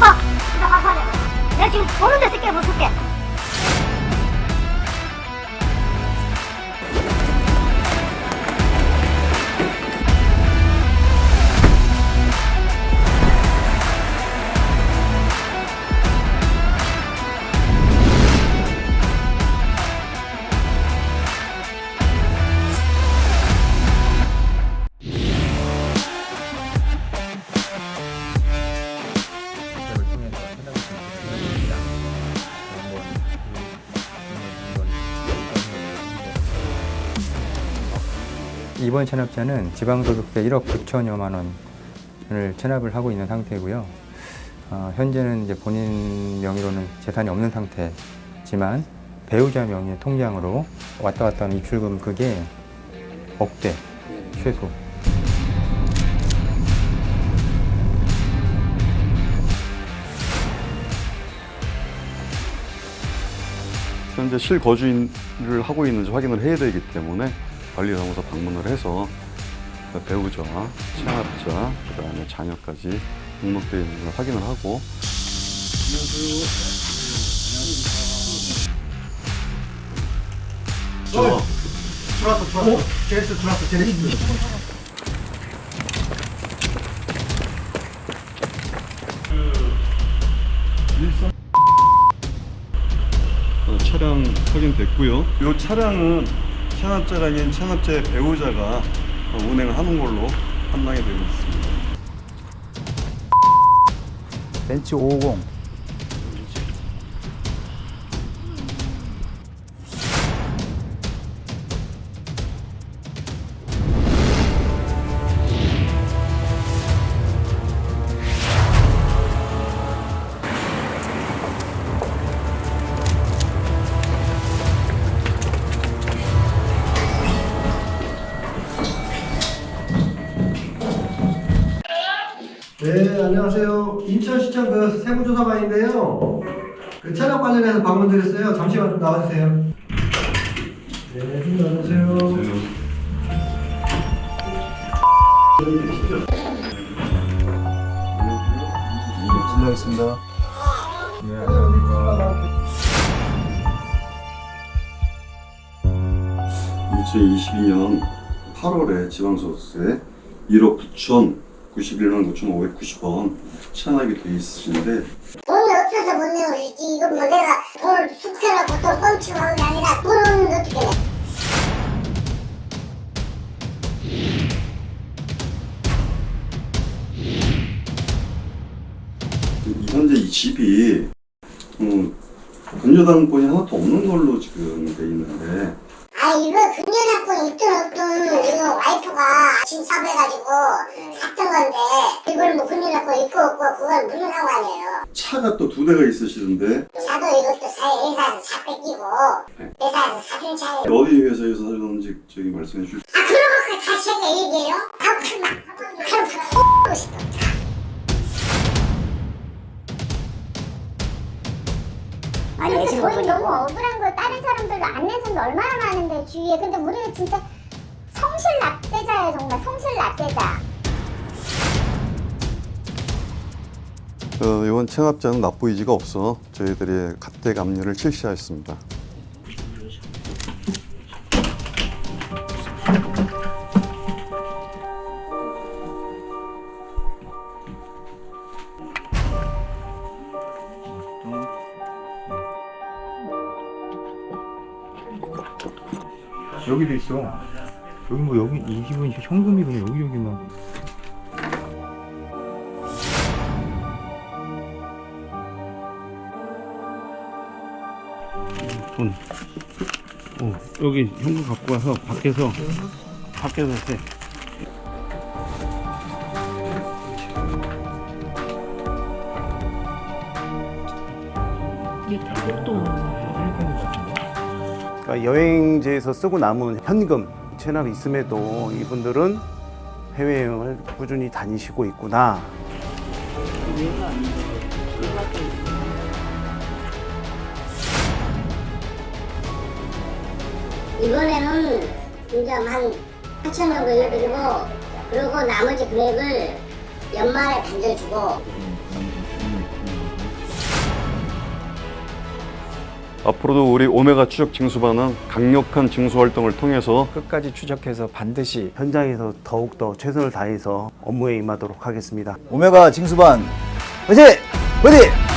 봐. 나 가서 내가 지금 보는데 못 쓸게. 이번 체납자는 지방소득세 1억 9천여만 원을 체납을 하고 있는 상태고요. 어, 현재는 이제 본인 명의로는 재산이 없는 상태지만 배우자 명의의 통장으로 왔다 갔다 하는 입출금 그게 억대 최소 현재 실거주인을 하고 있는지 확인을 해야 되기 때문에 관리사무소 방문을 해서 배우자, 체납자, 그 다음에 자녀까지 등록되어 있는 걸 확인을 하고. 어, 차량 확인됐고요. 이 차량은 체납자가 아닌 체납자의 배우자가 어, 운행을 하는 걸로 판단이 되고 있습니다. 벤츠 550 안녕하세요. 인천시청 그 세무조사관인데요. 그 차량 관련해서 방문 드렸어요. 잠시만 좀 나와주세요. 네, 좀 나와주세요. 실례하겠습니다. 2022년 8월에 지방소득세 1억 9천 91만 9,590원 체납이 돼 있으신데 돈이 없어서 못 내고 있지. 이거 뭐 내가 돈을 숙세라고 또 뻥치고 하는 게 아니라 돈은 어떻게 내? 현재 이 집이 음, 금여당권이 하나도 없는 걸로 지금 돼 있는데 아 이거 금연학권 있든 없든 이거 와이프가 진삽해가지고 샀던 건데 이걸 뭐 금연학권 있고 없고 그건 무슨 상관이에요. 차가 또 두 대가 있으시던데 차도 이것도 사회 회사에서 차 뺏기고 회사에서 사준 차예요. 어디 회사에서 사셨는지 저기 말씀해 주실 아 그런 거 다시 얘기해요? 아 그만 그럼 X고 싶어. 아니 근데 지금 거의 보니 너무 억울한 거 다른 사람들도 안낸 사람도 얼마나 많은데 주위에 근데 우리는 진짜 성실 납세 정말 성실 납세자 어, 이번 체납자는 납부 의지가 없어 저희들이 가택 압류를 실시하였습니다. 여기도 있어. 여기 뭐 여기 이 집은 현금이 그냥 여기 여기만. 돈. 어, 여기 현금 갖고 와서 밖에서 밖에서 해. 그러니까 여행지에서 쓰고 남은 현금 체납이 있음에도 이분들은 해외여행을 꾸준히 다니시고 있구나. 이번에는 이제 한 8천 정도 해드리고 그리고 나머지 금액을 연말에 반절 주고 앞으로도 우리 오메가 추적 징수반은 강력한 징수 활동을 통해서 끝까지 추적해서 반드시 현장에서 더욱더 최선을 다해서 업무에 임하도록 하겠습니다. 오메가 징수반 화이팅! 화이팅!